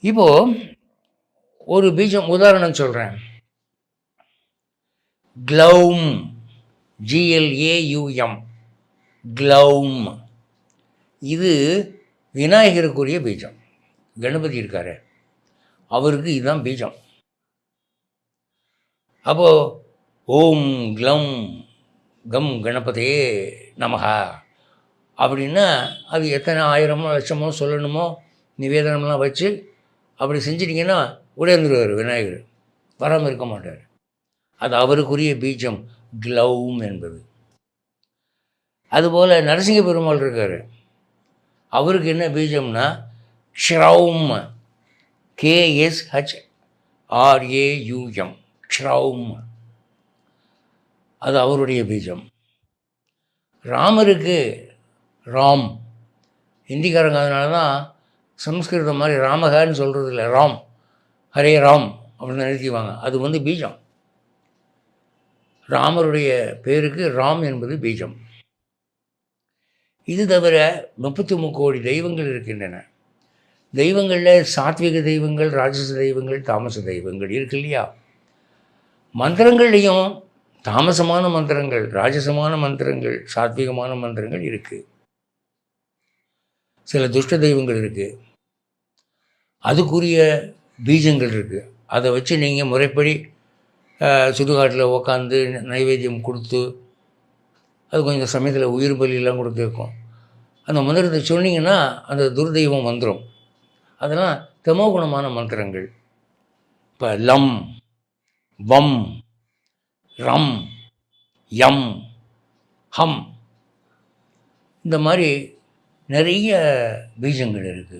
இப்போது ஒரு பீஜம் உதாரணம் சொல்கிறேன் க்ளௌம் ஜிஎல்ஏயூஎம் க்ளௌம் இது விநாயகருக்குரிய பீஜம். கணபதி இருக்காரு. அவருக்கு இதுதான் பீஜம். அப்போது ஓம் க்ளம் கம் கணபதே நமகா அப்படின்னா அது எத்தனை ஆயிரமோ லட்சமோ சொல்லணுமோ நிவேதனம்லாம் வச்சு அப்படி செஞ்சிட்டிங்கன்னா உடையந்துருவார் விநாயகர். வராமல் இருக்க மாட்டார். அது அவருக்குரிய பீஜம் க்ளவும் என்பது. அதுபோல் நரசிங்க பெருமாள் இருக்கார். அவருக்கு என்ன பீஜம்னா க்ஷ்ரௌம். கேஎஸ்ஹெச் ஆர்ஏயூஎம் க்ஷ்ரௌம். அது அவருடைய பீஜம். ராமருக்கு ராம். ஹிந்திக்காரங்க அதனால தான் சம்ஸ்கிருதம் மாதிரி ராமகான்னு சொல்கிறது இல்லை ராம் ஹரே ராம் அப்படின்னு நிறுத்திவாங்க அது வந்து பீஜம். ராமருடைய பேருக்கு ராம் என்பது பீஜம். இது தவிர முப்பத்தி முக்கோடி தெய்வங்கள் இருக்கின்றன. தெய்வங்களில் சாத்விக தெய்வங்கள் ராஜச தெய்வங்கள் தாமச தெய்வங்கள் இருக்கு இல்லையா? மந்திரங்கள்லேயும் தாமசமான மந்திரங்கள் ராஜசமான மந்திரங்கள் சாத்விகமான மந்திரங்கள் இருக்குது சில துஷ்ட தெய்வங்கள் இருக்குது அதுக்குரிய பீஜங்கள் இருக்குது அதை வச்சு நீங்கள் முறைப்படி சுடுகாட்டில் உக்காந்து நைவேத்தியம் கொடுத்து அது கொஞ்சம் சமயத்தில் உயிர் பலியெல்லாம் கொடுத்துருக்கோம் அந்த மந்திரத்தை சொன்னீங்கன்னா அந்த துர்தெய்வம் வந்துடும் அதெல்லாம் தமோகுணமான மந்திரங்கள். இப்போ லம் வம் ரம் யம் ஹம். இந்த மாதிரி நிறைய பீஜங்கள் இருக்குது